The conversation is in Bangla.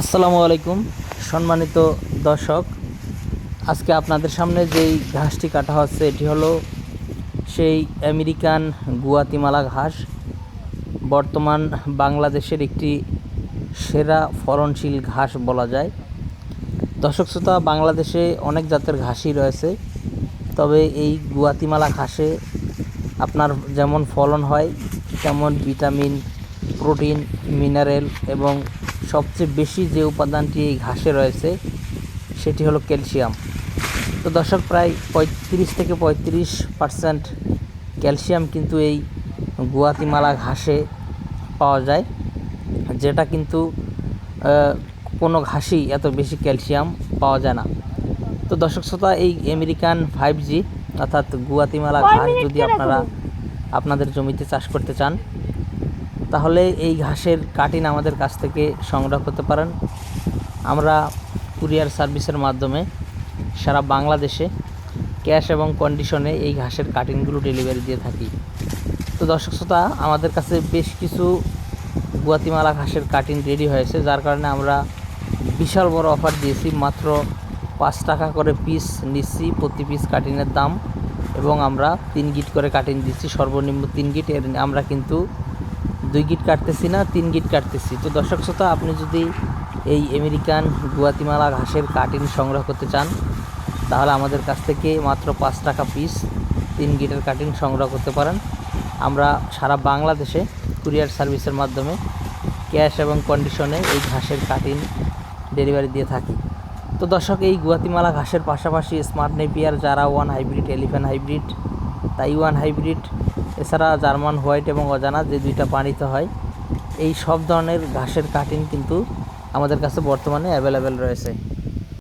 আসসালামু আলাইকুম, সম্মানিত দর্শক। আজকে আপনাদের সামনে যেই ঘাসটি কাটা হচ্ছে, এটি হলো সেই আমেরিকান গুয়াতিমালা ঘাস। বর্তমান বাংলাদেশের একটি সেরা ফলনশীল ঘাস বলা যায়। দর্শক শ্রোতা, বাংলাদেশে অনেক জাতের ঘাসই রয়েছে, তবে এই গুয়াতিমালা ঘাসে আপনার যেমন ফলন হয়, তেমন ভিটামিন, প্রোটিন, মিনারেল এবং সবচেয়ে বেশি যে উপাদানটি এই ঘাসে রয়েছে সেটি হলো ক্যালসিয়াম। তো দর্শক প্রায় পঁয়ত্রিশ থেকে পঁয়ত্রিশ পার্সেন্ট ক্যালসিয়াম কিন্তু এই গুয়াতিমালা ঘাসে পাওয়া যায় যেটা কিন্তু কোনো ঘাসই এত বেশি ক্যালসিয়াম পাওয়া যায় না। তো দর্শক শ্রোতা এই আমেরিকান ফাইভ জি অর্থাৎ গুয়াতিমালা ঘাস যদি আপনারা আপনাদের জমিতে চাষ করতে চান তাহলে এই ঘাসের কাটিন আমাদের কাছ থেকে সংগ্রহ করতে পারেন। আমরা কুরিয়ার সার্ভিসের মাধ্যমে সারা বাংলাদেশে ক্যাশ এবং কন্ডিশনে এই ঘাসের কাটিনগুলো ডেলিভারি দিয়ে থাকি। তো দর্শক শ্রোতা, আমাদের কাছে বেশ কিছু গুয়াতিমালা ঘাসের কাটিং রেডি হয়েছে, যার কারণে আমরা বিশাল বড় অফার দিয়েছি। মাত্র পাঁচ টাকা করে পিস নিচ্ছি প্রতি পিস কাটিনের দাম এবং আমরা তিন গিট করে কাটিং দিচ্ছি। সর্বনিম্ন তিন গিট, এর আমরা কিন্তু দুই গিট কাটতেছি না, তিন গিট কাটতেছি। তো দর্শক শ্রোতা, আপনি যদি এই আমেরিকান গুয়াতিমালা ঘাসের কাটিং সংগ্রহ করতে চান, তাহলে আমাদের কাছ থেকে মাত্র পাঁচ টাকা পিস তিন গিটের কাটিং সংগ্রহ করতে পারেন। আমরা সারা বাংলাদেশে কুরিয়ার সার্ভিসের মাধ্যমে ক্যাশ এবং কন্ডিশনে এই ঘাসের কাটিং ডেলিভারি দিয়ে থাকি। তো দর্শক, এই গুয়াতিমালা ঘাসের পাশাপাশি স্মার্ট নেপিয়ার যারা one hybrid, elephant hybrid Taiwan hybrid, এছাড়া জার্মান হোয়াইট এবং অজানা যে দুইটা পানিতে হয়। এই সব ধরনের ঘাসের কাটিং কিন্তু আমাদের কাছে বর্তমানে অ্যাভেলেবেল রয়েছে।